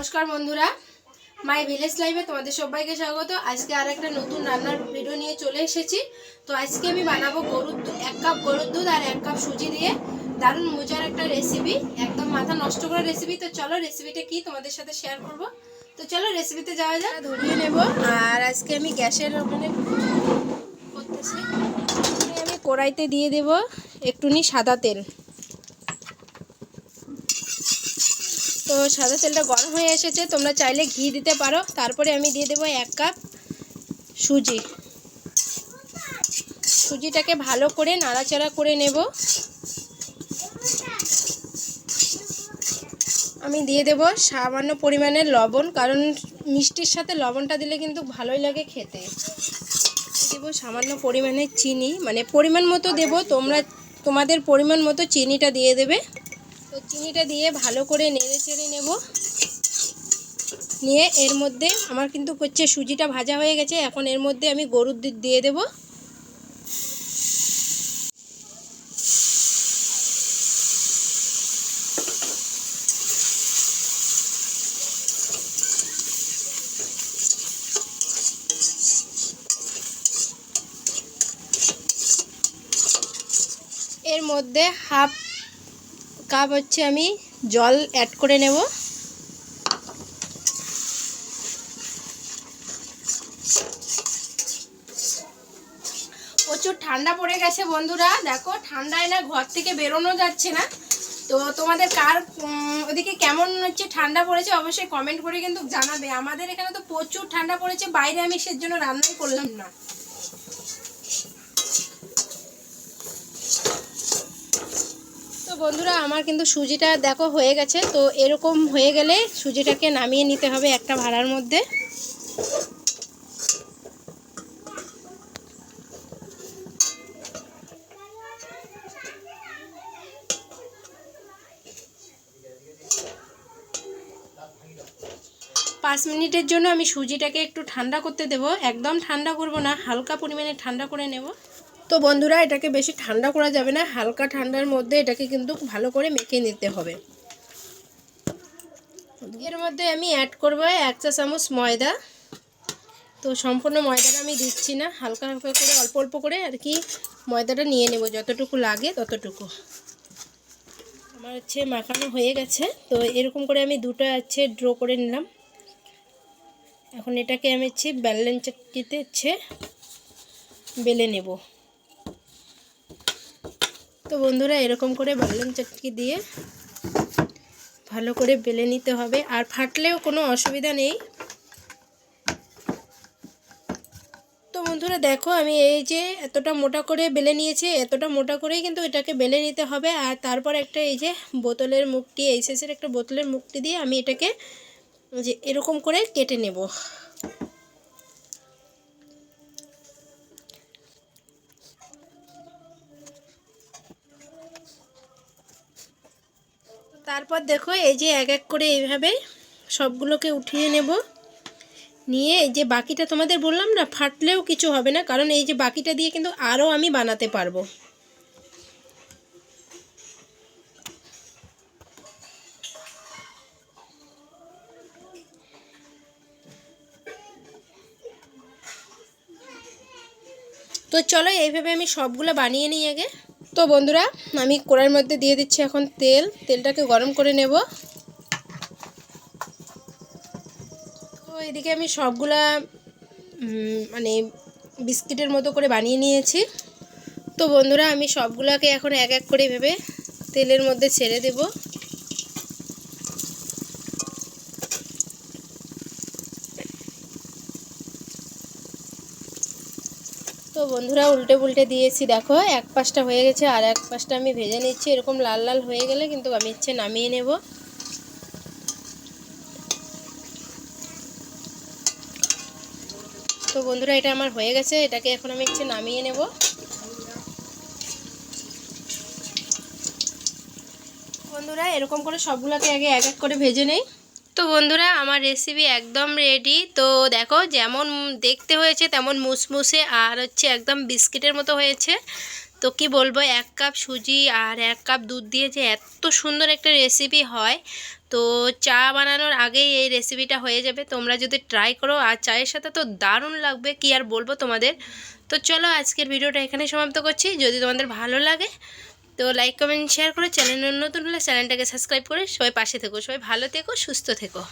নমস্কার বন্ধুরা। My village লাইভে তোমাদের সবাইকে স্বাগত। আজকে আর একটা নতুন রান্নার ভিডিও নিয়ে চলে এসেছি। তো আজকে আমি বানাবো গরুর দুধ এক কাপ গরুর দুধ আর এক কাপ সুজি দিয়ে দারুণ মজার একটা রেসিপি একদম মাথা নষ্ট করা রেসিপি তো চলো রেসিপিটা কি তোমাদের সাথে শেয়ার করব। তো চলো রেসিপিতে যাওয়া যাক ধরিয়ে নেব। আর আজকে আমি গ্যাসের ওখানে করতেছি। আমি কড়াইতে দিয়ে দেব একটুনি সাদা তেল। তো সাদা তেলটা গরম হয়ে এসেছে, তোমরা চাইলে ঘি দিতে পারো। তারপরে আমি দিয়ে দেবো এক কাপ সুজি। সুজিটাকে ভালো করে নাড়াচাড়া করে নেব। আমি দিয়ে দেব সামান্য পরিমাণের লবণ, কারণ মিষ্টির সাথে লবণটা দিলে কিন্তু ভালোই লাগে খেতে। দেবো সামান্য পরিমাণে চিনি মানে পরিমাণ মতো দেব, তোমরা তোমাদের পরিমাণ মতো চিনিটা দিয়ে দেবে। তো চিনিটা দিয়ে ভালো করে নেড়ে চেড়ে নেব। নিয়ে এর মধ্যে আমার কিন্তু হচ্ছে সুজিটা ভাজা হয়ে গেছে, এখন এর মধ্যে আমি গরুর দুধ দিয়ে দেব। এর মধ্যে হাফ কাপ হচ্ছে আমি জল অ্যাড করে নেব। প্রচুর ঠান্ডা পড়ে গেছে বন্ধুরা। দেখো, ঠান্ডায় না ঘর থেকে বেরোনো যাচ্ছে না। তো তোমাদের কার ওদিকে কেমন হচ্ছে ঠান্ডা পড়েছে অবশ্যই কমেন্ট করে কিন্তু জানাবে। আমাদের এখানে তো প্রচুর ঠান্ডা পড়েছে, বাইরে আমি সেজন্য রান্নাই করলাম না। বন্ধুরা, আমার কিন্তু সুজিটা দেখো হয়ে গেছে, তো এরকম হয়ে গেলে সুজিটাকে নামিয়ে নিতে হবে একটা ভাড়ার মধ্যে। পাঁচ মিনিটের জন্য আমি সুজিটাকে একটু ঠান্ডা করতে দেব। একদম ঠান্ডা করব না, হালকা পরিমাণে ঠান্ডা করে নেব। তো বন্ধুরা, এটাকে বেশি ঠান্ডা করা যাবে না, হালকা ঠান্ডার মধ্যে এটাকে কিন্তু ভালো করে মেখে নিতে হবে। এর মধ্যে আমি অ্যাড করব এক চা চামচ ময়দা। তো সম্পূর্ণ ময়দাটা আমি দিচ্ছি না, হালকা হালকা করে, অল্প অল্প করে আর কি ময়দাটা নিয়ে নেব, যতটুকু লাগে ততটুকু। আমার হচ্ছে মাখানো হয়ে গেছে, তো এরকম করে আমি দুটো হচ্ছে ড্র করে নিলাম। এখন এটাকে আমি হচ্ছে ব্যালেন চাকিতে হচ্ছে বেলে নেব। তো বন্ধুরা এরকম করে বালন চাটকি দিয়ে ভালো করে বেলে নিতে হবে। আর ফাটলেও কোনো অসুবিধা নেই। তো বন্ধুরা দেখো, আমি এই যে এতটা মোটা করে বেলে নিয়েছি, এতটা মোটা করেই কিন্তু এটাকে বেলে নিতে হবে। আর তারপর একটা এই যে বোতলের মুখটি, এইচএসের একটা বোতলের মুখটি দিয়ে আমি এটাকে যে এরকম করে কেটে নেব। তারপর দেখো এই যে এক এক করে এইভাবে সবগুলোকে উঠিয়ে নেব। নিয়ে এই যে বাকিটা তোমাদের বললাম না, ফাটলেও কিছু হবে না, কারণ এই যে বাকিটা দিয়ে কিন্তু আরও আমি বানাতে পারব। তো চলো এইভাবে আমি সবগুলো বানিয়ে নিই আগে। তো বন্ধুরা, আমি কড়াইয়ের মধ্যে দিয়ে দিচ্ছি এখন তেল। তেলটাকে গরম করে নেব। তো এদিকে আমি সবগুলা মানে বিস্কিটের মতো করে বানিয়ে নিয়েছি। তো বন্ধুরা, আমি সবগুলাকে এখন এক এক করে ভেবে তেলের মধ্যে ছেড়ে দেব। তো বন্ধুরা উল্টে পুল্টে দিয়েছি, দেখো। এক পাশটা হয়ে গেছে আর এক পাশটা আমি ভেজে নিচ্ছি। এরকম লাল লাল হয়ে গেলে কিন্তু আমি ইচ্ছে নামিয়ে নেব। তো বন্ধুরা, এটা আমার হয়ে গেছে। এটাকে এখন আমি ইচ্ছে নামিয়ে নেব। বন্ধুরা, এরকম করে সবগুলোকে আগে এক এক করে ভেজে নেই। তো বন্ধুরা, আমার রেসিপি একদম রেডি তো দেখো, যেমন দেখতে হয়েছে তেমন মুসমুসে আর হচ্ছে একদম বিস্কিটের মতো হয়েছে। তো কি বলব, এক কাপ সুজি আর এক কাপ দুধ দিয়ে যে এত সুন্দর একটা রেসিপি হয়। তো চা বানানোর আগেই এই রেসিপিটা হয়ে যাবে। তোমরা যদি ট্রাই করো, আর চায়ের সাথে তো দারুণ লাগবে, কি আর বলব তোমাদের। তো চলো আজকের ভিডিওটা এখানে সমাপ্ত করছি। যদি তোমাদের ভালো লাগে তো লাইক কমেন্ট শেয়ার করে চ্যানেল নতুন হলে চ্যানেলটাকে সাবস্ক্রাইব করে সবাই পাশে থেকো, সবাই ভালো থেকো, সুস্থ থেকো।